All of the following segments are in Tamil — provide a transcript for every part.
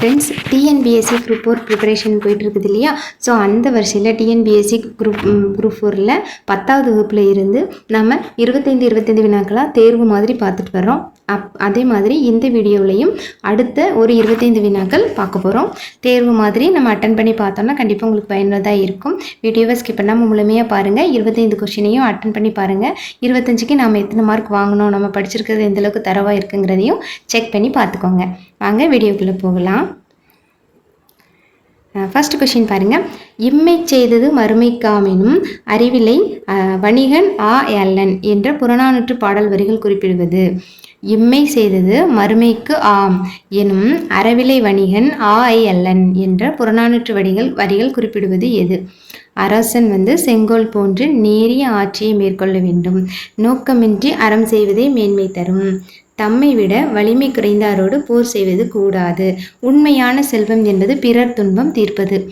Friends TNPSC group four preparation போயிட்டுருக்குது இல்லையா? ஸோ அந்த வருஷத்தில் டிஎன்பிஎஸ்சி குரூப் குரூப் ஃபோரில் பத்தாவது வகுப்பில் இருந்து நம்ம இருபத்தைந்து இருபத்தைந்து வினாக்களாக தேர்வு மாதிரி பார்த்துட்டு வர்றோம். அப் அதே மாதிரி இந்த வீடியோவிலையும் அடுத்த ஒரு இருபத்தைந்து வினாக்கள் பார்க்க போகிறோம் தேர்வு மாதிரி நம்ம அட்டன் பண்ணி பார்த்தோம்னா கண்டிப்பாக உங்களுக்கு பயனுள்ளதாக இருக்கும். வீடியோவை ஸ்கிப் பண்ணாமல் முழுமையாக பாருங்கள் இருபத்தைந்து கொஷினையும் அட்டன் பண்ணி பாருங்கள் இருபத்தஞ்சுக்கு நாம் எத்தனை மார்க் வாங்கணும்? நம்ம படிச்சிருக்கிறது எந்தளவுக்கு தரவாக இருக்குங்கிறதையும் செக் பண்ணி பார்த்துக்கோங்க. வாங்க வீடியோக்குள்ளே போகலாம். ஃபஸ்ட் கொஷின் பாருங்கள் இம்மை செய்தது மறுமைக்காமெனும் அறிவிலை வணிகன் ஆ எல்லன் என்ற புறநானூற்று பாடல் வரிகள் குறிப்பிடுவது. இம்மை செய்தது மறுமைக்கு ஆம். எனும் அறவிலை வணிகன் ஆ ஐ அல்லன் என்ற புறநானூற்று வடிகள் வரிகள் குறிப்பிடுவது எது? அரசன் வந்து செங்கோல் போன்று நேரிய ஆட்சியை மேற்கொள்ள வேண்டும். நோக்கமின்றி அறம் செய்வதே மேன்மை தரும். தம்மை விட வலிமை குறைந்தாரோடு போர் செய்வது கூடாது. உண்மையான செல்வம் என்பது பிறர் துன்பம் தீர்ப்பது.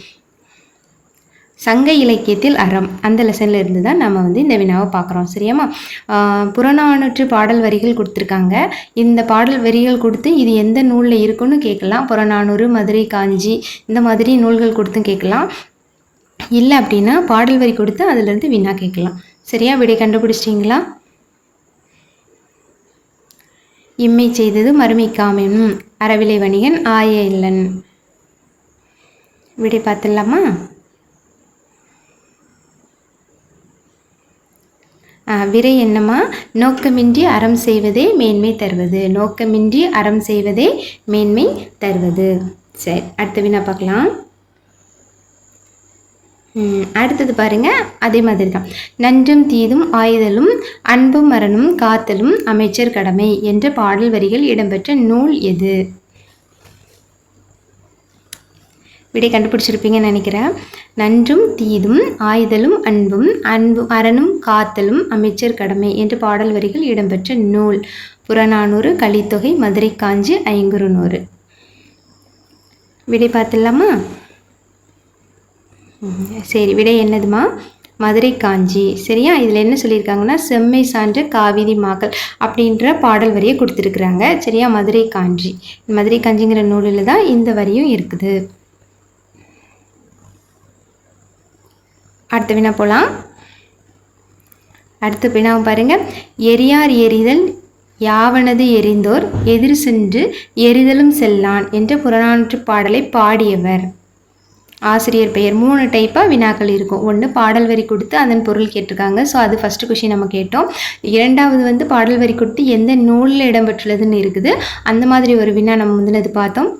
சங்க இலக்கியத்தில் அறம். அந்த லெசனில் இருந்து தான் நம்ம வந்து இந்த வினாவை பார்க்குறோம். சரியாம்மா? புறநானூற்று பாடல் வரிகள் கொடுத்துருக்காங்க. இந்த பாடல் வரிகள் கொடுத்து இது எந்த நூலில் இருக்குன்னு கேட்கலாம். புறநானூறு மதுரை காஞ்சி இந்த மாதிரி நூல்கள் கொடுத்தும் கேட்கலாம். இல்லை அப்படின்னா பாடல் வரி கொடுத்து அதிலிருந்து வினா கேட்கலாம். சரியா? விடை கண்டுபிடிச்சிட்டிங்களா? இம்மை செய்தது மறுமைக்காமென் அறவிலை வணிகன் ஆய இல்லன். விடை பார்த்துடலாமா? விரை என்னமா? என்னம்மா நோக்கமின்றி அறம் செய்வதே மேன்மை தருவது. நோக்கமின்றி அறம் செய்வதே மேன்மை தருவது. சரி அடுத்த வினா பார்க்கலாம். அடுத்தது பாருங்க. அதே மாதிரி தான் நன்றும் தீதும் ஆயுதலும் அன்பும் மரணும் காத்தலும் அமைச்சர் கடமை என்ற பாடல் வரிகள் இடம்பெற்ற நூல் எது? விடை கண்டுபிடிச்சிருப்பீங்கன்னு நினைக்கிறேன். நன்றும் தீதும் ஆயுதலும் அன்பும் அன்பு அறனும் காத்தலும் அமைச்சர் கடமை என்று பாடல் வரிகள் இடம்பெற்ற நூல். புறநானூறு கலித்தொகை மதுரை காஞ்சி ஐங்குறுநூறு. விடை பார்த்துடலாமா? சரி விடை என்னதுமா? மதுரை காஞ்சி. சரியா? இதில் என்ன சொல்லியிருக்காங்கன்னா செம்மை சான்ற காவிரி மாக்கள் அப்படின்ற பாடல் வரியை கொடுத்துருக்குறாங்க. சரியா? மதுரை காஞ்சி. மதுரை காஞ்சிங்கிற நூலில் தான் இந்த வரியும் இருக்குது. அடுத்த வினா போகலாம் அடுத்த வினாவை பாருங்கள் எரியார் எரிதல் யாவனது எரிந்தோர் எதிர் சென்று எரிதலும் செல்லான் என்ற புறநானூற்று பாடலை பாடியவர். ஆசிரியர் பெயர். மூணு டைப்பாக வினாக்கள் இருக்கும். ஒன்று பாடல் வரி கொடுத்து அதன் பொருள் கேட்டிருக்காங்க. ஸோ அது ஃபஸ்ட்டு கொஷின் நம்ம கேட்டோம். இரண்டாவது வந்து பாடல் வரி கொடுத்து எந்த நூலில் இடம்பெற்றுள்ளதுன்னு இருக்குது. அந்த மாதிரி ஒரு வினா நம்ம முந்தினது பார்த்தோம்.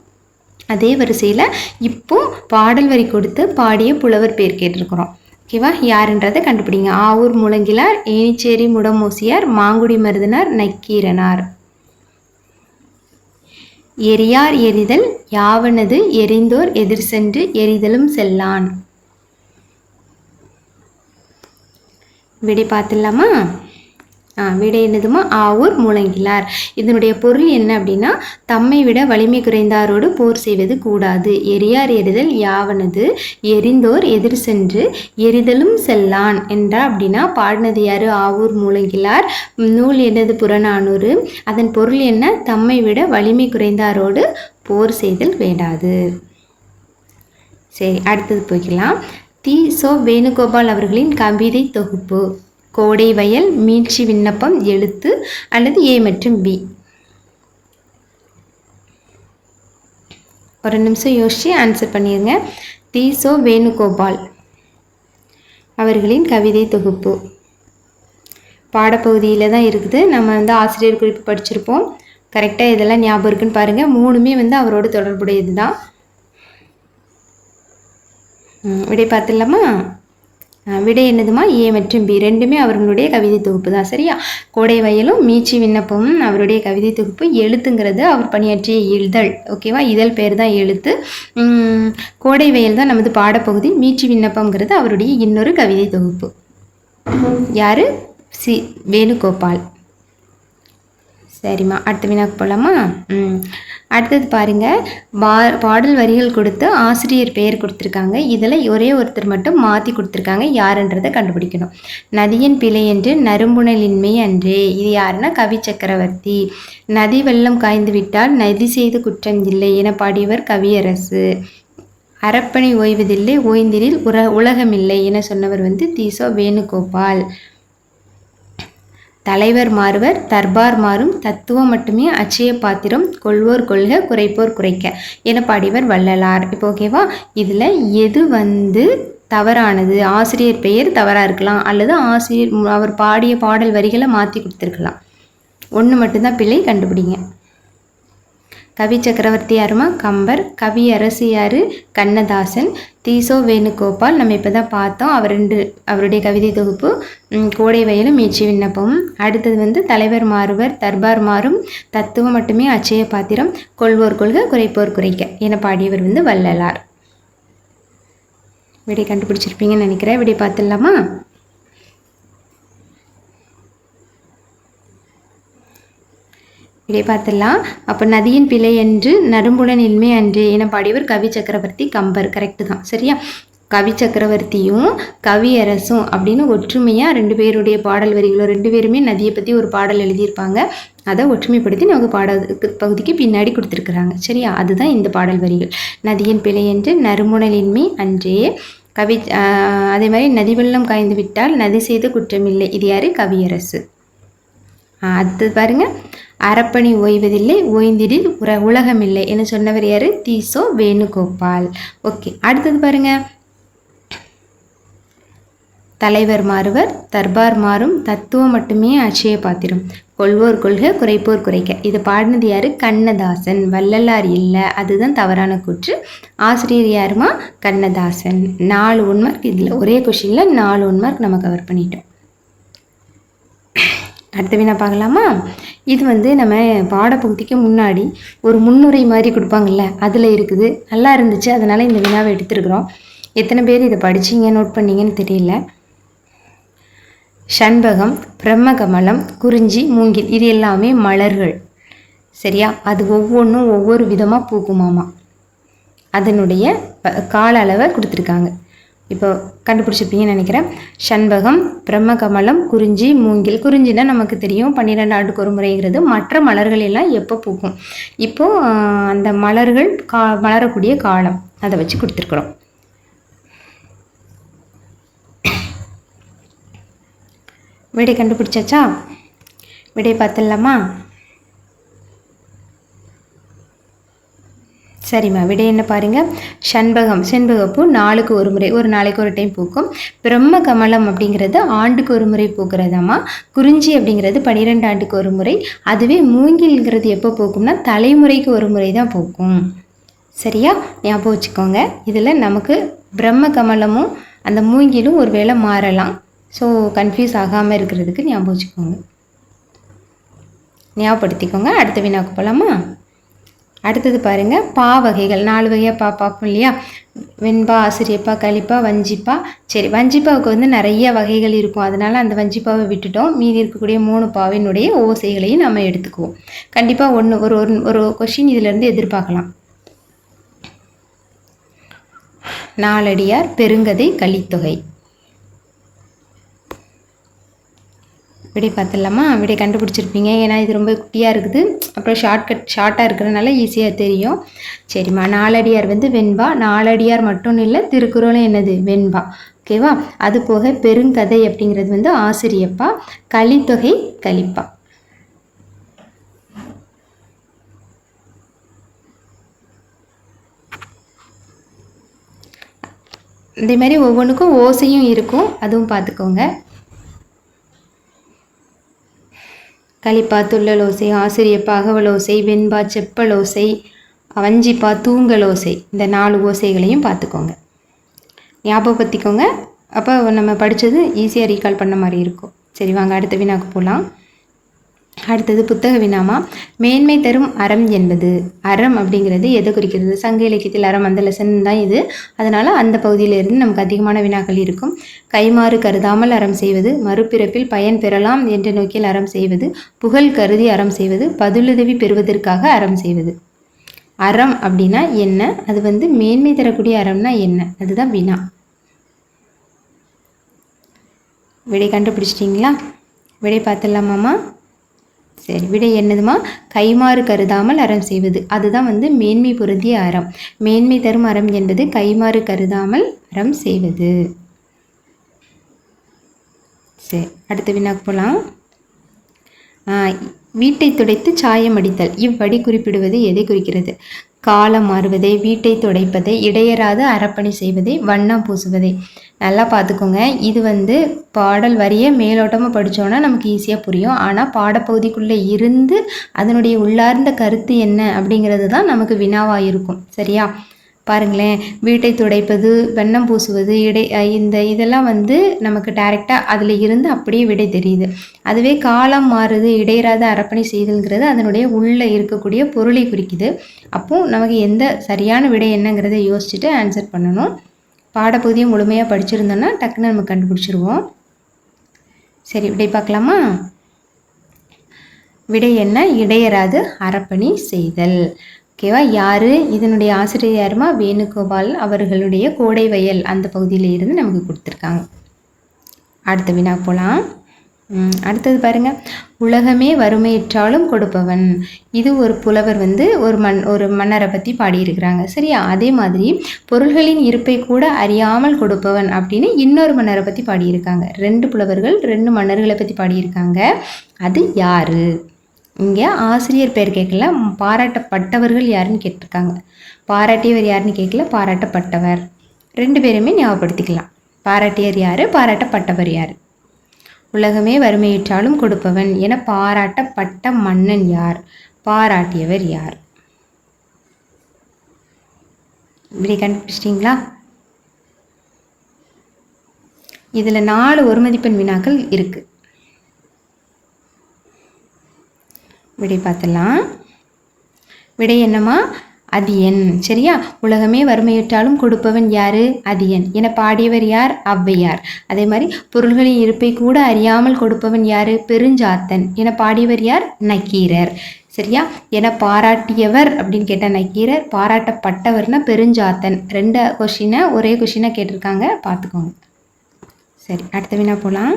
அதே வரிசையில் இப்போ பாடல் வரி கொடுத்து பாடிய புலவர் பேர் கேட்டிருக்கிறோம். ஓகேவா? யாருன்றதை கண்டுபிடிங்க. ஆவூர் முழங்கிலார் ஏனிச்சேரி முடமூசியார் மாங்குடி மருதனார் நக்கீரனார். எரியார் எரிதல் யாவனது எரிந்தோர் எதிர் சென்று எரிதலும் செல்லான். விடை பார்த்துடலாமா? விடை என்னதுமா? ஆவூர் முழங்கினார். இதனுடைய பொருள் என்ன அப்படின்னா தம்மை விட வலிமை குறைந்தாரோடு போர் செய்வது கூடாது. எரியார் எரிதல் யாவனது? எரிந்தோர் எதிர் சென்று எரிதலும் செல்லான் என்றா அப்படின்னா பாடினது யாரு? ஆவூர் மூலங்கிலார் நூல் என்னது? புறநானூறு. அதன் பொருள் என்ன? தம்மை விட வலிமை குறைந்தாரோடு போர் செய்தல் வேண்டாது. சரி அடுத்தது போய்க்கலாம். தி சோ வேணுகோபால் அவர்களின் கவிதை தொகுப்பு. கோடை வயல் மீட்சி விண்ணப்பம் எழுத்து அல்லது ஏ மற்றும் பி. ஒரு நிமிஷம் யோசிச்சு ஆன்சர் பண்ணிடுங்க தீசோ வேணுகோபால் அவர்களின் கவிதை தொகுப்பு. பாடப்பகுதியில் தான் இருக்குது. நம்ம வந்து ஆசிரியர் குறிப்பு படிச்சிருப்போம். கரெக்டாக இதெல்லாம் ஞாபகம் இருக்குன்னு பாருங்கள் மூணுமே வந்து அவரோட தொடர்புடையது தான் விடை பார்த்துடலாமா விடை என்னதுமா? ஏ மற்றும் பி. ரெண்டுமே அவர்களுடைய கவிதை தொகுப்பு தான். சரியா? கோடை வயலும் மீச்சி விண்ணப்பமும் அவருடைய கவிதை தொகுப்பு. எழுத்துங்கிறது அவர் பணியாற்றிய இதழ் ஓகேவா இதழ் பேர் தான் எழுத்து. கோடை வயல் தான் நமது பாடப்பகுதி. மீச்சி விண்ணப்பங்கிறது அவருடைய இன்னொரு கவிதை தொகுப்பு. யாரு? சி. வேணுகோபால். சரிம்மா அடுத்த வினாக்கு போகலாமா ம். அடுத்தது பாருங்கள் பா பாடல் வரிகள் கொடுத்து ஆசிரியர் பெயர் கொடுத்துருக்காங்க. இதில் ஒரே ஒருத்தர் மட்டும் மாற்றி கொடுத்துருக்காங்க. யாருன்றதை கண்டுபிடிக்கணும். நதியின் பிழை என்று நறும்புணலின்மை அன்றே. இது யாருன்னா கவி சக்கரவர்த்தி. நதி வெள்ளம் காய்ந்து விட்டால் நதி செய்து குற்றம் இல்லை என பாடியவர் கவியரசு. அறப்பணி ஓய்வதில்லை ஓய்ந்திரில் உர உலகமில்லை என சொன்னவர் வந்து தீசோ வேணுகோபால். தலைவர் மாறுவர் தர்பார் மாறும் தத்துவம் மட்டுமே அச்சய பாத்திரம் கொள்வோர் கொள்க குறைப்போர் குறைக்க என பாடியவர் வள்ளலார். இப்போ ஓகேவா இதில் எது வந்து தவறானது? ஆசிரியர் பெயர் தவறாக இருக்கலாம் அல்லது ஆசிரியர் அவர் பாடிய பாடல் வரிகளை மாற்றி கொடுத்துருக்கலாம். ஒன்று மட்டும்தான் பிள்ளை கண்டுபிடிங்க. கவி சக்கரவர்த்தி யாருமா கம்பர் கவி அரசு கண்ணதாசன் தீசோ வேணுகோபால். நம்ம இப்போ தான் பார்த்தோம். அவர் ரெண்டு அவருடைய கவிதை தொகுப்பு கோடை வயலும் மீட்சி விண்ணப்பம் அடுத்தது வந்து தலைவர் மாறுவர் தர்பார் மாறும் தத்துவம் மட்டுமே அச்சய பாத்திரம் கொள்வோர் கொள்க குறைப்போர் குறைக்க என பாடியவர் வந்து வள்ளலார். விடை கண்டுபிடிச்சிருப்பீங்கன்னு நினைக்கிறேன். விடை பார்த்துடலாமா? இதை பார்த்துடலாம். அப்போ நதியின் பிழை என்று நறும்புடன் இன்மை அன்று என பாடியவர் கவி சக்கரவர்த்தி கம்பர். கரெக்டு தான். சரியா? கவி சக்கரவர்த்தியும் கவியரசும் அப்படின்னு ஒற்றுமையாக ரெண்டு பேருடைய பாடல் வரிகளும் ரெண்டு பேருமே நதியை பற்றி ஒரு பாடல் எழுதியிருப்பாங்க. அதை ஒற்றுமைப்படுத்தி நமக்கு பாட பகுதிக்கு பின்னாடி கொடுத்துருக்குறாங்க. சரியா? அதுதான் இந்த பாடல் வரிகள். நதியின் பிழை என்று நறுமுணலின்மை அன்றே. கவி அதே மாதிரி நதி வெள்ளம் காய்ந்து விட்டால் நதி செய்த குற்றமில்லை. இது யார்? கவியரசு அது அடுத்தது அறப்பணி ஓய்வதில்லை ஓய்ந்திடில் உர உலகமில்லை என சொன்னவர் யார்? தீசோ வேணுகோபால். ஓகே அடுத்தது பாருங்க. தலைவர் மாறுவர் தர்பார் மாறும் தத்துவம் மட்டுமே அட்சய பாத்திரம் கொள்வோர் கொள்க குறைப்போர் குறைக்க. இது பாடினது யார்? கண்ணதாசன். வள்ளலார் இல்லை அதுதான் தவறான கூற்று. ஆசிரியர் யாருமா? கண்ணதாசன். நாலு ஒன் மார்க் இதில் ஒரே கொஷினில் நாலு ஒன் மார்க் நம்ம கவர் பண்ணிட்டோம். அடுத்த வினா பார்க்கலாமா? இது வந்து நம்ம பாடப்பகுதிக்கு முன்னாடி ஒரு முன்னுரை மாதிரி கொடுப்பாங்கல்ல அதில் இருக்குது. நல்லா இருந்துச்சு அதனால் இந்த வினாவை எடுத்துருக்குறோம். எத்தனை பேர் இதை படிச்சீங்க நோட் பண்ணீங்கன்னு தெரியல. சண்பகம் பிரம்மகமலம் குறிஞ்சி மூங்கில் இது எல்லாமே மலர்கள். சரியா? அது ஒவ்வொன்றும் ஒவ்வொரு விதமாக பூக்குமாமா. அதனுடைய ப- கால அளவை கொடுத்துருக்காங்க. இப்போ கண்டுபிடிச்சிருப்பீங்கன்னு நினைக்கிறேன். சண்பகம் பிரம்மகமலம் குறிஞ்சி மூங்கில். குறிஞ்சினா நமக்கு தெரியும் பன்னிரெண்டு ஆண்டுக்கு ஒரு முறைங்கிறது. மற்ற மலர்கள் எல்லாம் எப்போ பூக்கும்? இப்போ அந்த மலர்கள் கா மலரக்கூடிய காலம். அதை வச்சு கொடுத்துருக்குறோம். விடை கண்டுபிடிச்சாச்சா? விடை பார்த்துடலாமா? சரிம்மா விடை என்ன பாருங்கள் சண்பகம் செண்பகப்பூ நாளுக்கு ஒரு முறை ஒரு நாளைக்கு ஒரு டைம் பூக்கும். பிரம்ம கமலம் அப்படிங்கிறது ஆண்டுக்கு ஒரு முறை பூக்கிறதாம்மா. குறிஞ்சி அப்படிங்கிறது பன்னிரெண்டு ஆண்டுக்கு ஒரு முறை. அதுவே மூங்கில்ங்கிறது எப்போ பூக்கும்னா தலைமுறைக்கு ஒரு முறை தான் பூக்கும். சரியா? ஞாபகம் வச்சுக்கோங்க. இதில் நமக்கு பிரம்ம கமலமும் அந்த மூங்கிலும் ஒரு வேளை மாறலாம். ஸோ கன்ஃபியூஸ் ஆகாமல் இருக்கிறதுக்கு ஞாபகம் வச்சுக்கோங்க. ஞாபகப்படுத்திக்கோங்க. அடுத்த வினாக்கு போகலாமா அடுத்தது பாருங்கள் பா வகைகள். நாலு வகையாக பா பார்ப்போம் இல்லையா? வெண்பா ஆசிரியப்பா களிப்பா வஞ்சிப்பா. சரி வஞ்சிப்பாவுக்கு வந்து நிறைய வகைகள் இருக்கும். அதனால அந்த வஞ்சிப்பாவை விட்டுட்டோம். மீதி இருக்கக்கூடிய மூணு பாவினுடைய ஓசைகளையும் நம்ம எடுத்துக்குவோம். கண்டிப்பாக ஒன்று ஒரு ஒரு ஒரு கொஷின் இதிலேருந்து எதிர்பார்க்கலாம். நாலடியார் பெருங்கதை கலித்தொகை. விடை பார்த்துடலாமா? விடை கண்டுபிடிச்சிருப்பீங்க. ஏன்னா இது ரொம்ப குட்டியாக இருக்குது. அப்புறம் ஷார்ட்கட் ஷார்ட்டாக இருக்கிறனால ஈஸியாக தெரியும். சரிம்மா நாலடியார் வந்து வெண்பா. நாலடியார் மட்டும் இல்லை திருக்குறளும் என்னது? வெண்பா. ஓகேவா அது போக பெருங்கதை அப்படிங்கிறது வந்து ஆசிரியப்பா. கலித்தொகை கலிப்பா. இதே மாதிரி ஒவ்வொன்றுக்கும் ஓசையும் இருக்கும். அதுவும் பார்த்துக்கோங்க. களிப்பா துள்ளலோசை ஆசிரியப்பா அகவலோசை வெண்பா செப்பலோசை வஞ்சிப்பா தூங்கலோசை இந்த நாலு ஓசைகளையும் பார்த்துக்கோங்க. ஞாபகப்படுத்திக்கோங்க அப்போ நம்ம படித்தது ஈஸியாக ரீகால் பண்ண மாதிரி இருக்கும். சரி வாங்க அடுத்த வினாக்கு போகலாம் அடுத்தது புத்தக வினாமா. மேன்மை தரும் அறம் என்பது. அறம் அப்படிங்கிறது எதை குறிக்கிறது? சங்க இலக்கியத்தில் அறம் அந்த லெசன் தான் இது. அதனால் அந்த பகுதியிலிருந்து நமக்கு அதிகமான வினாக்கள் இருக்கும். கைமாறு கருதாமல் அறம் செய்வது. மறுபிறப்பில் பயன் பெறலாம் என்ற நோக்கில் அறம் செய்வது. புகழ் கருதி அறம் செய்வது. பதிலுதவி பெறுவதற்காக அறம் செய்வது. அறம் அப்படின்னா என்ன? அது வந்து மேன்மை தரக்கூடிய அறம்னா என்ன? அதுதான் வினா. விடை கண்டுபிடிச்சிட்டிங்களா? விடை பார்த்துடலாமாம்மா சரி விடை என்னதுமா? கைமாறு கருதாமல் அறம் செய்வது. அதுதான் வந்து மேன்மை பொருந்திய அறம். மேன்மை தரும் அறம் என்பது கைமாறு கருதாமல் அறம் செய்வது. சரி அடுத்த வினாக்கு போகலாம் வீட்டை துடைத்து சாயம் அடித்தல். இவ்வடி குறிப்பிடுவது எதை குறிக்கிறது? காலம் மாறுவதை வீட்டை துடைப்பதை இடையராது அறப்பணி செய்வதை வண்ணம் பூசுவதை. நல்லா பார்த்துக்கோங்க. இது வந்து பாடல் வரியை மேலோட்டமாக படித்தோன்னா நமக்கு ஈஸியாக புரியும். ஆனால் பாடப்பகுதிக்குள்ளே இருந்து அதனுடைய உள்ளார்ந்த கருத்து என்ன அப்படிங்கிறது தான் நமக்கு வினாவாக இருக்கும். சரியா? பாருங்களேன். வீட்டை துடைப்பது வெண்ணம் பூசுவது இடை இந்த இதெல்லாம் வந்து நமக்கு டைரெக்டாக அதில் இருந்து அப்படியே விடை தெரியுது. அதுவே காலம் மாறுது இடையராத அரப்பணை செய்தல்ங்கிறது அதனுடைய உள்ளே இருக்கக்கூடிய பொருளை குறிக்குது. அப்போது நமக்கு எந்த சரியான விடை என்னங்கிறத யோசிச்சுட்டு ஆன்சர் பண்ணணும். பாடப்பகுதியை முழுமையாக படிச்சிருந்தோன்னா டக்குன்னு நம்ம கண்டுபிடிச்சிருவோம். சரி விடை பார்க்கலாமா? விடை என்ன? இடையராது அறப்பணி செய்தல். ஓகேவா? யார்? இதனுடைய ஆசிரியர் யாருமா? வேணுகோபால் அவர்களுடைய கோடை வயல் அந்த பகுதியில் இருந்து நமக்கு கொடுத்துருக்காங்க. அடுத்த வினா போகலாம் அடுத்தது பாருங்க. உலகமே வறுமையிற்றாலும் கொடுப்பவன். இது ஒரு புலவர் வந்து ஒரு மண் ஒரு மன்னரை பற்றி பாடியிருக்கிறாங்க. சரியா? அதே மாதிரி பொருள்களின் இருப்பை கூட அறியாமல் கொடுப்பவன் அப்படின்னு இன்னொரு மன்னரை பற்றி பாடியிருக்காங்க. ரெண்டு புலவர்கள் ரெண்டு மன்னர்களை பற்றி பாடியிருக்காங்க. அது யாரு? இங்கே ஆசிரியர் பேர் கேட்கல. பாராட்டப்பட்டவர்கள் யாருன்னு கேட்டிருக்காங்க. பாராட்டியவர் யாருன்னு கேட்கல? பாராட்டப்பட்டவர். ரெண்டு பேருமே ஞாபகப்படுத்திக்கலாம். பாராட்டியர் யார்? பாராட்டப்பட்டவர் யார்? உலகமே வறுமையிற்றாலும் கொடுப்பவன் என பாராட்டப்பட்ட மன்னன் யார்? பாராட்டியவர் யார்? இப்படி கண்டுபிடிச்சிட்டிங்களா? இதில் நாலு ஒரு மதிப்பெண் வினாக்கள் இருக்குது விடை பார்த்துலாம் விடை என்னம்மா? அதியன் சரியா? உலகமே வறுமையிட்டாலும் கொடுப்பவன் யாரு? அதியன் என பாடியவர் யார்? ஔவையார். அதே மாதிரி பொருள்களின் இருப்பை கூட அறியாமல் கொடுப்பவன் யாரு? பெருஞ்சாத்தன். என பாடியவர் யார்? நக்கீரர். சரியா? என பாராட்டியவர் அப்படின்னு கேட்டால் நக்கீரர். பாராட்டப்பட்டவர்னா பெருஞ்சாத்தன். ரெண்டு கொஷினை ஒரே கொஷினை கேட்டிருக்காங்க. பார்த்துக்கோங்க. சரி அடுத்த வினா போகலாம்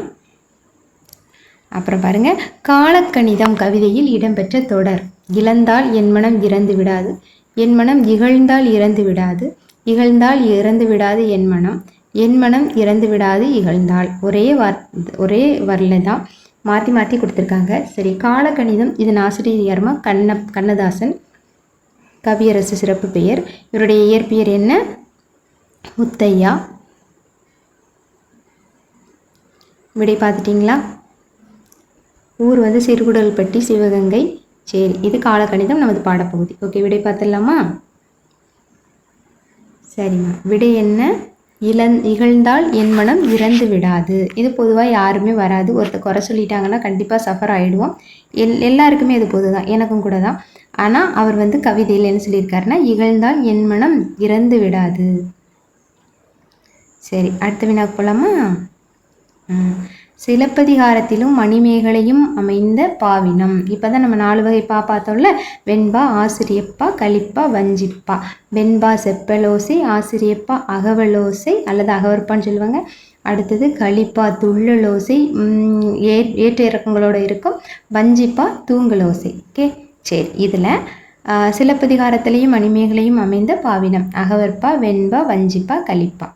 அப்புறம் பாருங்க. காலக்கணிதம் கவிதையில் இடம்பெற்ற தொடர். இழந்தால் என் மனம் இறந்து விடாது. என் மனம் இகழ்ந்தால் இறந்து விடாது இகழ்ந்தால் இறந்து விடாது என் மனம் என் மனம் இறந்து விடாது இகழ்ந்தால். ஒரே வார் ஒரே வரல தான் மாற்றி மாற்றி கொடுத்துருக்காங்க. சரி காலகணிதம் இதன் ஆசிரியர் யாருமா கண்ண கண்ணதாசன் கவியரசு சிறப்பு பெயர். இவருடைய இயற்பெயர் என்ன? முத்தையா. விடை பார்த்துட்டிங்களா? ஊர் வந்து சிறுகுடல்பட்டி சிவகங்கை. சரி இது காலக்கணிதம் நமது பாடப்பகுதி. ஓகே விடை பார்த்துடலாமா? சரிம்மா. விடை என்ன? இழந் இகழ்ந்தால் என் மனம் இறந்து விடாது. இது பொதுவாக யாருமே வராது. ஒருத்தர் குறை சொல்லிட்டாங்கன்னா கண்டிப்பாக சஃபர் ஆகிடுவோம் எல் எல்லாருக்குமே இது பொது தான் எனக்கும் கூட தான். ஆனால் அவர் வந்து கவிதையில் என்ன சொல்லியிருக்காருன்னா இகழ்ந்தால் என் மனம் இறந்து விடாது. சரி அடுத்த வினாக்கு போகலாமா சிலப்பதிகாரத்திலும் மணிமேகலையும் அமைந்த பாவினம். இப்போ தான் நம்ம நாலு வகை பா பார்த்தோம்ல. வெண்பா ஆசிரியப்பா கலிப்பா வஞ்சிப்பா. வெண்பா செப்பலோசை ஆசிரியப்பா அகவலோசை அல்லது அகவற்பான்னு சொல்லுவாங்க. அடுத்தது களிப்பா துள்ளலோசை ஏ ஏற்ற இறக்கங்களோடு இருக்கும். வஞ்சிப்பா தூங்கலோசை. ஓகே? சரி இதில் சிலப்பதிகாரத்திலையும் மணிமேகலையும் அமைந்த பாவினம். அகவற்பா வெண்பா வஞ்சிப்பா கலிப்பா.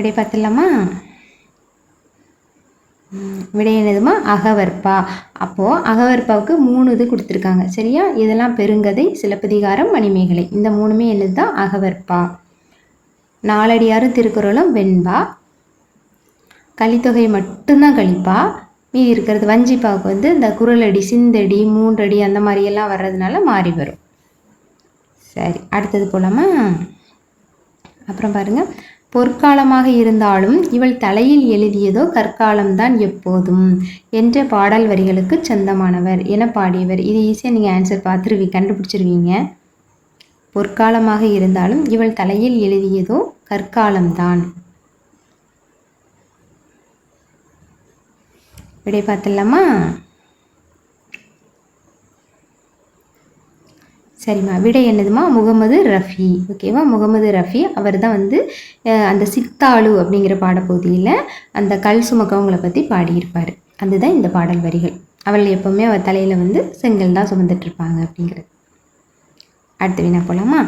விடை பார்த்துடலாமா? விடை என்னதுமா அகவற்பா அப்போது அகவற்பாவுக்கு மூணு இது கொடுத்துருக்காங்க. சரியா? இதெல்லாம் பெருங்கதை சிலப்பதிகாரம் மணிமேகலை. இந்த மூணுமே என்னது தான் அகவற்பா நாலடியாரும் திருக்குறளும் வெண்பா. கலித்தொகை மட்டும்தான் கழிப்பா. மீதி இருக்கிறது வஞ்சிப்பாவுக்கு வந்து இந்த குரலடி சிந்தடி மூன்றடி அந்த மாதிரியெல்லாம் வர்றதுனால மாறி வரும். சரி அடுத்தது போலாமா? அப்புறம் பாருங்கள் பொற்காலமாக இருந்தாலும் இவள் தலையில் எழுதியதோ கற்காலம்தான் எப்போதும் என்ற பாடல் வரிகளுக்கு சொந்தமானவர் என பாடியவர். இது ஈஸியாக நீங்கள் ஆன்சர் பார்த்துருவி கண்டுபிடிச்சிருவீங்க. பொற்காலமாக இருந்தாலும் இவள் தலையில் எழுதியதோ கற்காலம்தான். விடை பார்த்துடலாமா? சரிம்மா. விடை என்னதுமா முகமது ரஃபி. ஓகேவா முகமது ரஃபி அவர் தான் வந்து அந்த சித்தாளு அப்படிங்கிற பாடப்பகுதியில் அந்த கல் சுமக்கவங்களை பற்றி பாடியிருப்பார். அதுதான் இந்த பாடல் வரிகள். அவள் எப்போவுமே அவர் தலையில் வந்து செங்கல் தான் சுமந்துட்டு இருப்பாங்க அப்படிங்கிறது. அடுத்த வினா போலாமா?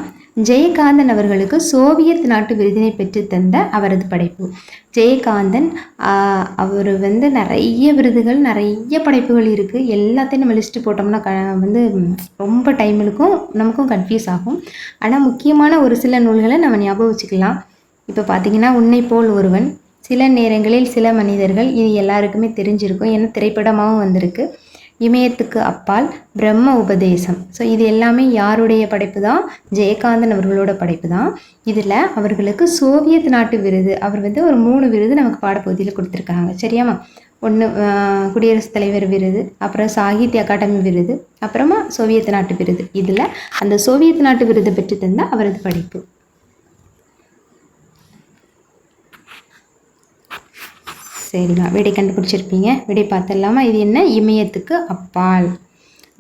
ஜெயகாந்தன் அவர்களுக்கு சோவியத் நாட்டு விருதினை பெற்று தந்த அவரது படைப்பு. ஜெயகாந்தன் அவர் வந்து நிறைய விருதுகள் நிறைய படைப்புகள் இருக்குது எல்லாத்தையும் நம்ம லிஸ்ட்டு போட்டோம்னா க வந்து ரொம்ப டைம் இருக்கும் நமக்கும் கன்ஃபியூஸ் ஆகும். ஆனால் முக்கியமான ஒரு சில நூல்களை நம்ம ஞாபகம் வச்சுக்கலாம். இப்போ பார்த்தீங்கன்னா உன்னை போல் ஒருவன் சில நேரங்களில் சில மனிதர்கள் இது எல்லாருக்குமே தெரிஞ்சிருக்கும். ஏன்னா திரைப்படமாகவும் வந்திருக்கு. இமயத்துக்கு அப்பால் பிரம்ம உபதேசம். ஸோ இது எல்லாமே யாருடைய படைப்பு தான் ஜெயகாந்தன் அவர்களோட படைப்பு தான் இதில் அவர்களுக்கு சோவியத் நாட்டு விருது. அவர் வந்து ஒரு மூணு விருது நமக்கு பாடப்பகுதியில் கொடுத்துருக்காங்க. சரியாம்மா? ஒன்று குடியரசுத் தலைவர் விருது அப்புறம் சாகித்ய அகாடமி விருது அப்புறமா சோவியத் நாட்டு விருது. இதில் அந்த சோவியத் நாட்டு விருது பெற்று தந்தால் அவரது படைப்பு. சரிங்களா விடை கண்டுபிடிச்சிருப்பீங்க. விடை பார்த்துடலாமா? இது என்ன? இமயத்துக்கு அப்பால்.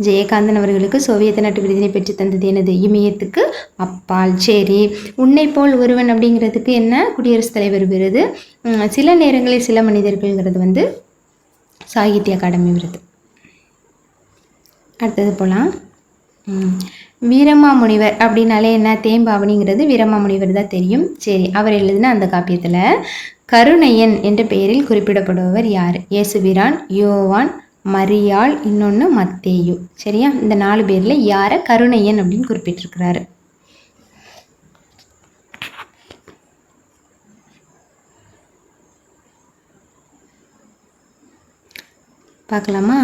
ஜெயகாந்தன் அவர்களுக்கு சோவியத் நாட்டு விருதினை பெற்று தந்தது எனது இமயத்துக்கு அப்பால். சரி உன்னை போல் ஒருவன் அப்படிங்கிறதுக்கு என்ன குடியரசுத் தலைவர் விருது? சில நேரங்களில் சில மனிதர்கள்ங்கிறது வந்து சாகித்ய அகாடமி விருது. அடுத்தது போகலாம் வீரமாமுனிவர் அப்படின்னாலே என்ன? தேம்பாவணிங்கிறது வீரமாமுனிவர் தான் தெரியும். சரி அவர் எழுதின அந்த காப்பியத்தில் கருணையன் என்ற பெயரில் குறிப்பிடப்படுபவர் யார்? இயேசுபிரான் யோவான் மரியாள் இன்னொன்று மத்தேயு. சரியா? இந்த நாலு பேரில் யாரை கருணையன் அப்படின்னு குறிப்பிட்டிருக்கிறாரு. பார்க்கலாமா?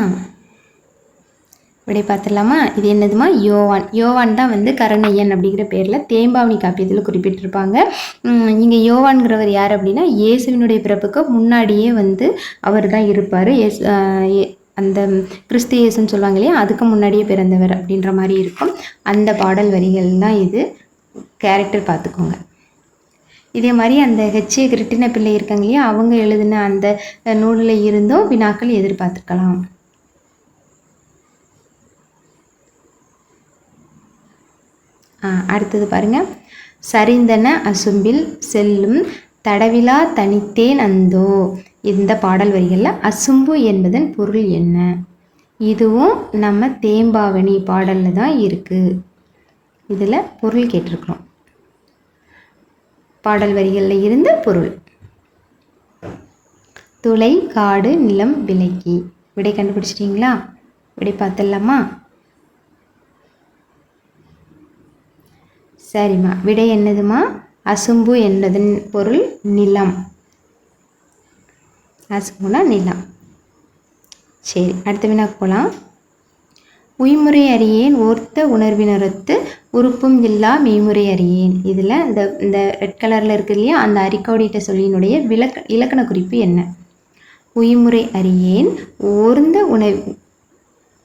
விடை பார்த்துடலாமா? இது என்னதுமா? யோவான். யோவான் தான் வந்து கருணையன் அப்படிங்கிற பேரில் தேம்பாவணி காப்பியத்தில் குறிப்பிட்டிருப்பாங்க. இங்கே யோவான்கிறவர் யார் அப்படின்னா இயேசுவினுடைய பிறப்புக்கு முன்னாடியே வந்து அவர் தான் இருப்பார். இயேசு ஏ- அந்த கிறிஸ்து இயேசுன்னு சொல்லுவாங்க இல்லையா? அதுக்கு முன்னாடியே பிறந்தவர் அப்படின்ற மாதிரி இருக்கும். அந்த பாடல் வரிகள் தான் இது. கேரக்டர் பார்த்துக்கோங்க. இதே மாதிரி அந்த ஹெச்ஏ கிருட்டின பிள்ளை இருக்காங்க இல்லையா? அவங்க எழுதின அந்த நூலில் இருந்தும் வினாக்கள் எதிர்பார்த்துக்கலாம் ஆ, அடுத்தது பாருங்கள் சரிந்தன அசும்பில் செல்லும் தடவிலா தனித்தேன் அந்தோ. இந்த பாடல் வரிகளில் அசும்பு என்பதன் பொருள் என்ன? இதுவும் நம்ம தேம்பாவணி பாடலில் தான் இருக்குது இதில் பொருள் கேட்டிருக்கிறோம். பாடல் வரிகளில் இருந்த பொருள். துளை காடு நிலம் விலைக்கு விடை கண்டுபிடிச்சிட்டிங்களா? விடை பார்த்துடலாமா? சரிம்மா. விடை என்னதுமா? அசும்பு என்பதன் பொருள் நிலம். அசும்புனா நிலம். சரி அடுத்த வினா போகலாம் உய்முறை அறியேன் ஓர்த்த உணர்வினரத்து உறுப்பும் இல்லா மெய்முறை அறியேன். இதில் இந்த இந்த ரெட் கலரில் இருக்கு இல்லையா அந்த அரிக்கோடிட்ட சொல்லியினுடைய விளக்க இலக்கண குறிப்பு என்ன? உய்முறை அறியேன் ஓர்ந்த உணர்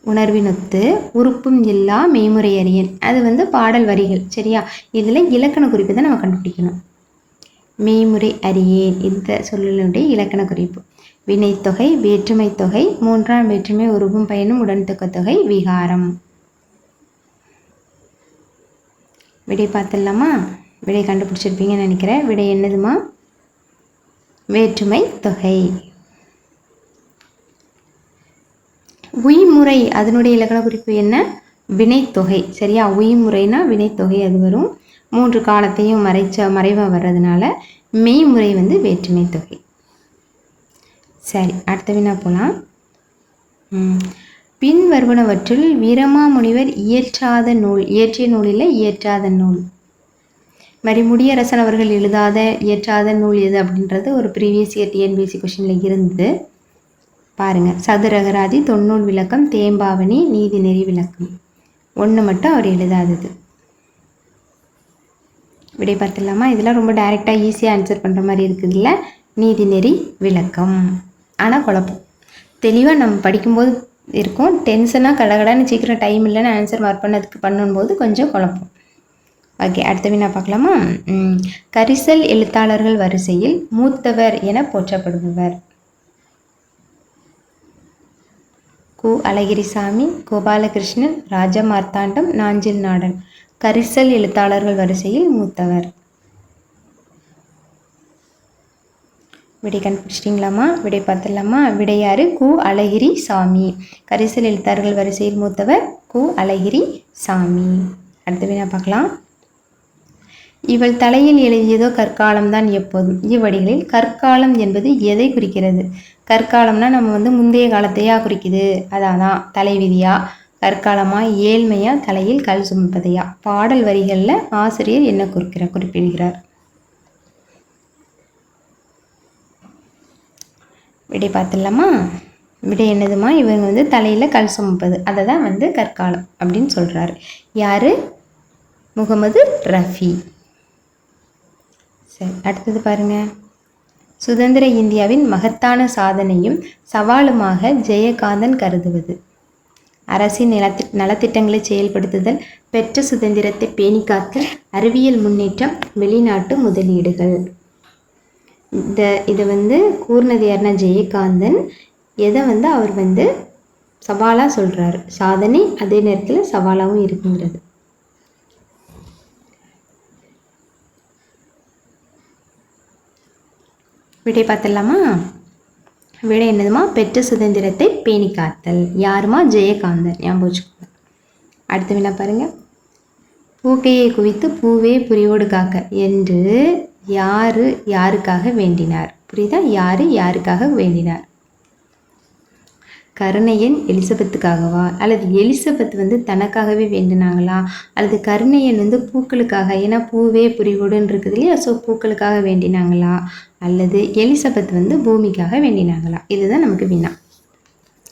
உணர்வினொத்து உறுப்பும் இல்லா மெய்முறையறியன் அது வந்து பாடல் வரிகள் சரியா? இதில் இலக்கண குறிப்பு தான் நம்ம கண்டுபிடிக்கணும். மெய்முறை அறியேன் இந்த சொல்லினுடைய இலக்கண குறிப்பு. வினைத்தொகை வேற்றுமை தொகை மூன்றாம் வேற்றுமை உருவும் பயனும் உடன்தொக்க தொகை விகாரம். விடை பார்த்துடலாமா? விடை கண்டுபிடிச்சிருப்பீங்கன்னு நினைக்கிறேன். விடை என்னதுமா? வேற்றுமை தொகை. உய்முறை அதனுடைய இலக்கண குறிப்பு என்ன? வினைத்தொகை. சரியா? உய்முறைனா வினைத்தொகை அது வரும். மூன்று காலத்தையும் மறைச்ச மறைவாக வர்றதுனால மெய்முறை வந்து வேற்றுமை தொகை சரி அடுத்த வினா போகலாம் பின் வருவனவற்றுள் வீரமாமுனிவர் இயற்றாத நூல் இயற்றிய நூலில் இயற்றாத நூல். மாதிரி முடியரசன் அவர்கள் எழுதாத இயற்றாத நூல் எது அப்படின்றது ஒரு ப்ரீவியஸ் இயர் டிஎன்பிஎஸ்சி கொஷினில் இருந்தது. பாருங்க. சதுரகராதி தொன்னூல் விளக்கம் தேம்பாவணி நீதிநெறி விளக்கம். ஒன்று மட்டும் அவர் எழுதாதது. விடை பார்த்துடலாமா? இதெல்லாம் ரொம்ப டைரெக்டாக ஈஸியாக ஆன்சர் பண்ணுற மாதிரி இருக்குதுல்ல? நீதிநெறி விளக்கம். ஆனால் குழப்பம். தெளிவாக நம்ம படிக்கும்போது இருக்கும். டென்ஷனாக கடகடான்னு சீக்கிரம் டைம் இல்லைன்னு ஆன்சர் மார்க் பண்ணதுக்கு பண்ணும்போது கொஞ்சம் குழப்பம். ஓகே அடுத்த வினா பார்க்கலாமா? கரிசல் எழுத்தாளர்கள் வரிசையில் மூத்தவர் என போற்றப்படுபவர். கு அழகிரிசாமி கோபாலகிருஷ்ணன் ராஜமார்த்தாண்டம் நாஞ்சில் நாடன். கரிசல் எழுத்தாளர்கள் வரிசையில் மூத்தவர். விடை கண்டுபிடிச்சிட்டிங்களாமா விடை பார்த்துடலாமா? விடையாறு கு அழகிரி சாமி கரிசல் எழுத்தாளர்கள் வரிசையில் மூத்தவர் கு அழகிரி சாமி அடுத்த வினா பார்க்கலாம். இவள் தலையில் எழுதியதோ கற்காலம்தான் எப்போதும். இவ்வடிகளில் கற்காலம் என்பது எதை குறிக்கிறது? கற்காலம்னா நம்ம வந்து முந்தைய காலத்தையா குறிக்குது. அதான் தலைவிதியா? கற்காலமா ஏழ்மையா? தலையில் கல் சுமப்பதையா? பாடல் வரிகளில் ஆசிரியர் என்ன குறிக்கிற குறிப்பிடுகிறார்? விடை பார்த்துடலாமா? விடை என்னதுமா? இவங்க வந்து தலையில் கல் சுமப்பது. அதை தான் வந்து கற்காலம் அப்படின்னு சொல்கிறாரு யார்? முகமது ரஃபி. சரி அடுத்தது பாருங்கள் சுதந்திர இந்தியாவின் மகத்தான சாதனையும் சவாலுமாக ஜெயகாந்தன் கருதுவது. அரசின் நலத்தி நலத்திட்டங்களை செயல்படுத்துதல் பெற்ற சுதந்திரத்தை பேணிக்காக்க அறிவியல் முன்னேற்றம் வெளிநாட்டு முதலீடுகள். இந்த இதை வந்து கூர்ணது யாருன்னா ஜெயகாந்தன். எதை வந்து அவர் வந்து சவாலாக சொல்கிறாரு சாதனை அதே நேரத்தில் சவாலாகவும் இருக்குங்கிறது. விடை பார்த்துடலாமா? விடை என்னதுமா? பெற்ற சுதந்திரத்தை பேணி காத்தல். யாருமா? ஜெயகாந்தன் ஞாபகம் வச்சுக்கோங்க. அடுத்த வினா பாருங்கள் பூக்கையை குவித்து பூவே புரியோடு காக்க என்று யாரு யாருக்காக வேண்டினார்? புரியுதா? யாரு யாருக்காக வேண்டினார்? கருணையன் எலிசபெத்துக்காகவா? அல்லது எலிசபெத் வந்து தனக்காகவே வேண்டினாங்களா? அல்லது கருணையன் வந்து பூக்களுக்காக ஏன்னா பூவே புரிகொடுன்னு இருக்குது இல்லையா? ஸோ பூக்களுக்காக வேண்டினாங்களா? அல்லது எலிசபெத் வந்து பூமிக்காக வேண்டினாங்களா? இதுதான் நமக்கு வினா.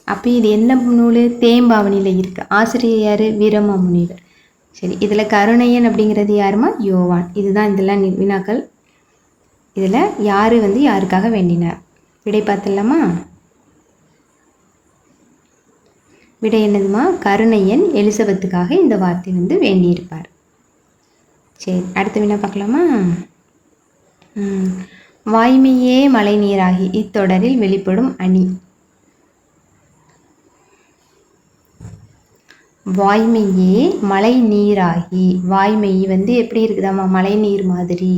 அப்போ இது என்ன நூல்? தேம்பாவணியில் இருக்குது ஆசிரியர் யார்? வீரமா முனிவர். சரி இதில் கருணையன் அப்படிங்கிறது யாருமா? யோவான். இதுதான் இதெல்லாம் வினாக்கள். இதில் யார் வந்து யாருக்காக வேண்டினார்? விடை பார்த்துடலாமா விடை என்னதுமா கருணையன் எலிசபெத்துக்காக இந்த வார்த்தை வந்து வேண்டியிருப்பார். சரி அடுத்த வினா பார்க்கலாமா? வாய்மையே மழை நீராகி இத்தொடரில் வெளிப்படும் அணி. வாய்மையே மழை நீராகி வாய்மை வந்து எப்படி இருக்குதாம்மா? மழை நீர் மாதிரி.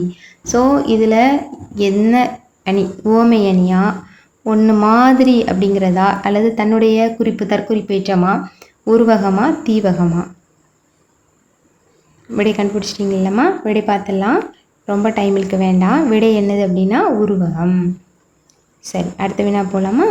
ஸோ இதில் என்ன அணி? ஓமை அணியா? ஒன்று மாதிரி அப்படிங்கிறதா? அல்லது தன்னுடைய குறிப்பு தற்குறிப்பேற்றமா? உருவகமா தீவகமா? விடை கண்டுபிடிச்சிட்டிங்க இல்லைம்மா விடை பார்த்துடலாம். ரொம்ப டைம் இழுக்க வேண்டாம். விடை என்னது அப்படின்னா உருவகம் சரி அடுத்த வினா போகலாமா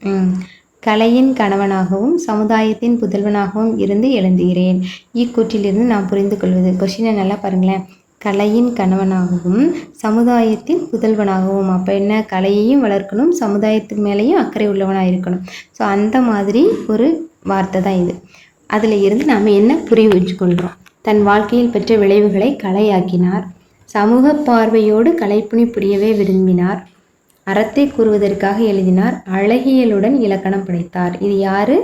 ம். கலையின் கணவனாகவும் சமுதாயத்தின் புதல்வனாகவும் இருந்து எழுந்துகிறேன். இக்கூற்றிலிருந்து நான் புரிந்து கொள்வது. கொஷினை நல்லா பாருங்களேன். கலையின் கணவனாகவும் சமுதாயத்தின் புதல்வனாகவும். அப்போ என்ன? கலையையும் வளர்க்கணும் சமுதாயத்துக்கு மேலேயும் அக்கறை உள்ளவனாக இருக்கணும். ஸோ அந்த மாதிரி ஒரு வார்த்தை தான் இது. அதில் இருந்து நாம் என்ன புரிய வச்சுக்கொள்கிறோம் தன் வாழ்க்கையில் பெற்ற விளைவுகளை கலையாக்கினார். சமூக பார்வையோடு கலைப்புணி புரியவே விரும்பினார். அறத்தை கூறுவதற்காக எழுதினார். அழகியலுடன் இலக்கணம் படைத்தார். இது யார்?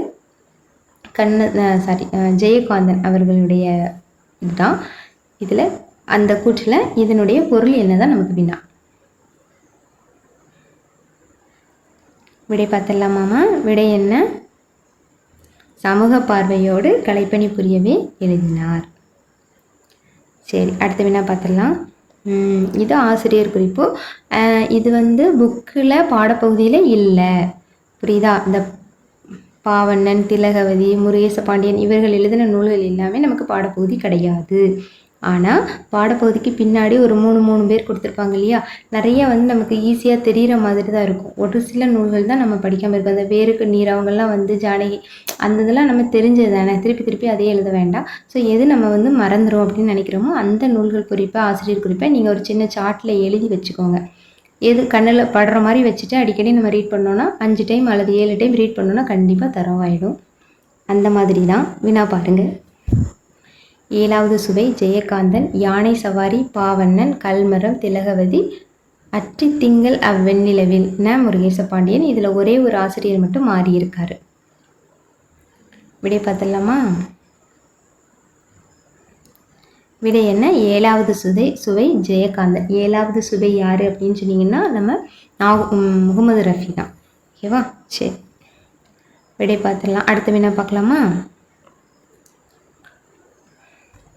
கண்ண சாரி ஜெயகாந்தன் அவர்களுடைய இதுதான். இதில் அந்த கூற்றில் இதனுடைய பொருள் என்னதான் நமக்கு வினா விடை பார்த்துடலாமாம்மா விடை என்ன? சமூக பார்வையோடு கலைப்பணி புரியவே எழுதினார். சரி அடுத்த வினா பார்த்துடலாம். இது ஆசிரியர் குறிப்பு. அஹ், இது வந்து புக்கில் பாடப்பகுதியில் இல்லை. புரியுதா? இந்த பாவண்ணன் திலகவதி முருகேச பாண்டியன் இவர்கள் எழுதின நூல்கள் எல்லாமே நமக்கு பாடப்பகுதி கிடையாது. ஆனால் பாடப்பகுதிக்கு பின்னாடி ஒரு மூணு மூணு பேர் கொடுத்துருப்பாங்க இல்லையா? நிறைய வந்து நமக்கு ஈஸியாக தெரிகிற மாதிரி தான் இருக்கும். ஒரு சில நூல்கள் தான் நம்ம படிக்காமல் இருக்கும் அந்த வேருக்கு நீர் அவங்கெல்லாம் வந்து ஜானகி அந்த இதெல்லாம் நம்ம தெரிஞ்சது தானே திருப்பி திருப்பி அதே எழுத வேண்டாம். ஸோ எது நம்ம வந்து மறந்துடும் அப்படின்னு நினைக்கிறோமோ அந்த நூல்கள் குறிப்பை ஆசிரியர் குறிப்பை நீங்கள் ஒரு சின்ன சார்ட்டில் எழுதி வச்சுக்கோங்க. எது கண்ணில் படுற மாதிரி வச்சுட்டு அடிக்கடி நம்ம ரீட் பண்ணோன்னா அஞ்சு டைம் அல்லது ஏழு டைம் ரீட் பண்ணோன்னா கண்டிப்பாக தரவாயிடும் அந்த மாதிரி தான் வினா பாருங்கள் ஏழாவது சுவை ஜெயகாந்தன் யானை சவாரி பாவண்ணன் கல்மரம் திலகவதி அற்றி திங்கள் அவ்வெண்ணிலவில் ந. முருகேச பாண்டியன் இதில் ஒரே ஒரு ஆசிரியர் மட்டும் மாறியிருக்கார். விடை பார்த்துடலாமா? விடை என்ன? ஏழாவது சுதை சுவை ஜெயகாந்தன். ஏழாவது சுவை யார் அப்படின்னு சொன்னீங்கன்னா நம்ம நாகு முகமது ரஃபி தான். ஓகேவா? சரி. விடை பார்த்துடலாம். அடுத்த வினா பார்க்கலாமா?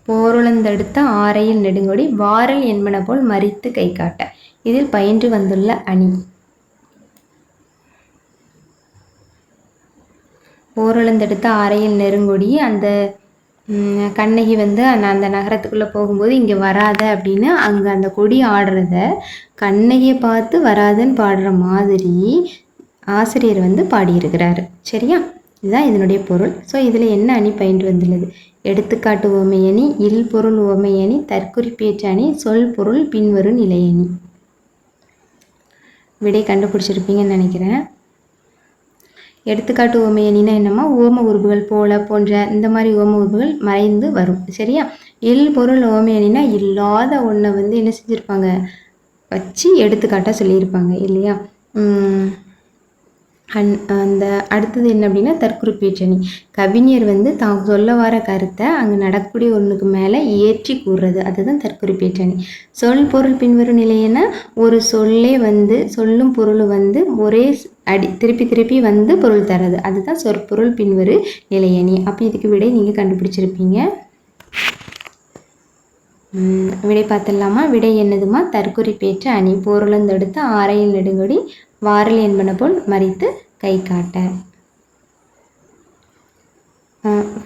போருளந்தடுத்த ஆரையில் நெடுங்கொடி வாரல் என்பன போல் மறித்து கை காட்ட இதில் பயின்று வந்துள்ள அணி. போருளந்தெடுத்த ஆரையில் நெருங்கொடி அந்த கண்ணகி வந்து அந்த அந்த நகரத்துக்குள்ளே போகும்போது இங்கே வராத அப்படின்னு அங்கே அந்த கொடி ஆடுறத கண்ணகியை பார்த்து வராதுன்னு பாடுற மாதிரி ஆசிரியர் வந்து பாடியிருக்கிறாரு. சரியா? இதுதான் இதனுடைய பொருள். ஸோ இதில் என்ன அணி பயின்று வந்துள்ளது? எடுத்துக்காட்டு உவமையணி இல் பொருள் ஓமையணி தற்குறிப்பேற்ற அணி சொல் பொருள் பின்வரும் நிலையணி விடை கண்டுபிடிச்சிருப்பீங்கன்னு நினைக்கிறேன். எடுத்துக்காட்டு ஓமையணினா என்னமா ஓம உருபுகள் போல போன்ற இந்த மாதிரி ஓம உருபுகள் மறைந்து வரும். சரியா? இல் பொருள் ஓமையணினா இல்லாத ஒன்றை வந்து என்ன செஞ்சுருப்பாங்க? வச்சு எடுத்துக்காட்டாக சொல்லியிருப்பாங்க இல்லையா? அந் அந்த அடுத்தது என்ன அப்படின்னா தற்குறிப்பேச்சணி கவிஞர் வந்து தான் சொல்ல வர கருத்தை அங்கே நடக்கக்கூடிய ஒன்றுக்கு மேலே ஏற்றி கூறுறது. அதுதான் தற்குறிப்பேற்றணி சொல் பொருள் பின்வரும் நிலையென ஒரு சொல்லே வந்து சொல்லும் பொருள் வந்து ஒரே அடி திருப்பி திருப்பி வந்து பொருள் தர்றது. அதுதான் சொற்பொருள் பின்வரு நிலையணி அப்போ இதுக்கு விடை நீங்கள் கண்டுபிடிச்சிருப்பீங்க. விடை பார்த்துடலாமா? விடை என்னதுமா? தற்குறிப்பேற்ற அணி. பொருளந்தெடுத்து ஆரையில் நெடுங்கொடி வாரல் என்பன போல் மறித்து கை காட்ட.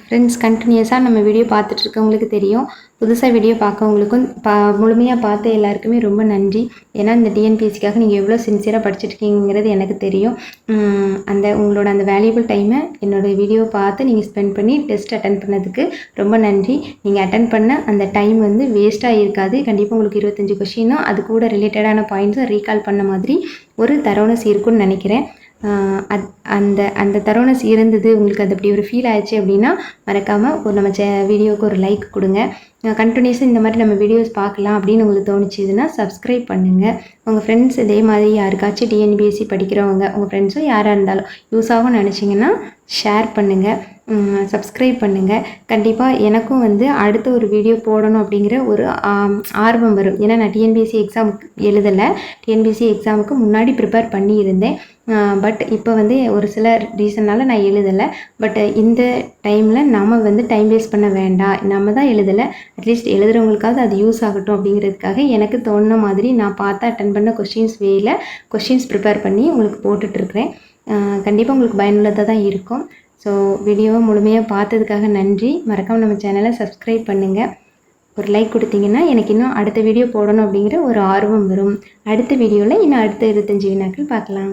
ஃப்ரெண்ட்ஸ் கண்டினியூஸாக நம்ம வீடியோ பார்த்துட்ருக்கவங்களுக்கு தெரியும். புதுசாக வீடியோ பார்க்கவங்களுக்கும் பா முழுமையாக பார்த்த எல்லாருக்குமே ரொம்ப நன்றி. ஏன்னா இந்த டிஎன்பிஎஸ்சிக்காக நீங்கள் எவ்வளோ சின்சியராக படிச்சுட்ருக்கீங்கிறது எனக்கு தெரியும். அந்த உங்களோட அந்த வேல்யூபிள் டைமை என்னோடய வீடியோ பார்த்து நீங்கள் ஸ்பெண்ட் பண்ணி டெஸ்ட் அட்டன் பண்ணதுக்கு ரொம்ப நன்றி. நீங்கள் அட்டன் பண்ண அந்த டைம் வந்து வேஸ்ட்டாக இருக்காது. கண்டிப்பாக உங்களுக்கு இருபத்தஞ்சி கொஷினும் அது கூட ரிலேட்டடான பாயிண்ட்ஸும் ரீகால் பண்ண மாதிரி ஒரு தரோனஸ் இருக்குன்னு நினைக்கிறேன். அத் அந்த அந்த தரோனஸ் இருந்தது. உங்களுக்கு அது அப்படி ஒரு ஃபீல் ஆயிடுச்சு அப்படின்னா மறக்காமல் ஒரு நம்ம சே வீடியோவுக்கு ஒரு லைக் கொடுங்க. கண்டினியூஸாக இந்த மாதிரி நம்ம வீடியோஸ் பார்க்கலாம் அப்படின்னு உங்களுக்கு தோணுச்சுதுன்னா சப்ஸ்கிரைப் பண்ணுங்கள் உங்கள் ஃப்ரெண்ட்ஸ் இதே மாதிரி யாருக்காச்சும் டிஎன்பிஎஸ்சி படிக்கிறவங்க உங்கள் ஃப்ரெண்ட்ஸும் யாராக இருந்தாலும் யூஸ் ஆகும் நினச்சிங்கன்னா ஷேர் பண்ணுங்கள் சப்ஸ்கிரைப் பண்ணுங்கள் கண்டிப்பாக எனக்கும் வந்து அடுத்த ஒரு வீடியோ போடணும் அப்படிங்கிற ஒரு ஆர்வம் வரும். ஏன்னா நான் டிஎன்பிஎஸ்சி எக்ஸாமுக்கு எழுதலை. டிஎன்பிஎஸ்சி எக்ஸாமுக்கு முன்னாடி ப்ரிப்பேர் பண்ணியிருந்தேன். பட் இப்போ வந்து ஒரு சில ரீசனால் நான் எழுதலை. பட் இந்த டைமில் நம்ம வந்து டைம் வேஸ்ட் பண்ண வேண்டாம். நம்ம தான் எழுதலை. அட்லீஸ்ட் எழுதுகிறவங்களுக்காவது அது யூஸ் ஆகட்டும் அப்படிங்கிறதுக்காக எனக்கு தோணுன மாதிரி நான் பார்த்து அட்டன் பண்ண கொஷின்ஸ் வேயில் கொஷின்ஸ் ப்ரிப்பேர் பண்ணி உங்களுக்கு போட்டுட்ருக்குறேன் கண்டிப்பாக உங்களுக்கு பயனுள்ளதாக தான் இருக்கும். ஸோ வீடியோவை முழுமையாக பார்த்ததுக்காக நன்றி. மறக்காமல் நம்ம சேனலை சப்ஸ்கிரைப் பண்ணுங்கள் ஒரு லைக் கொடுத்தீங்கன்னா எனக்கு இன்னும் அடுத்த வீடியோ போடணும் அப்படிங்கிற ஒரு ஆர்வம் வரும். அடுத்த வீடியோவில் இன்னும் அடுத்த இருபத்தஞ்சி வினாக்கள் பார்க்கலாம்.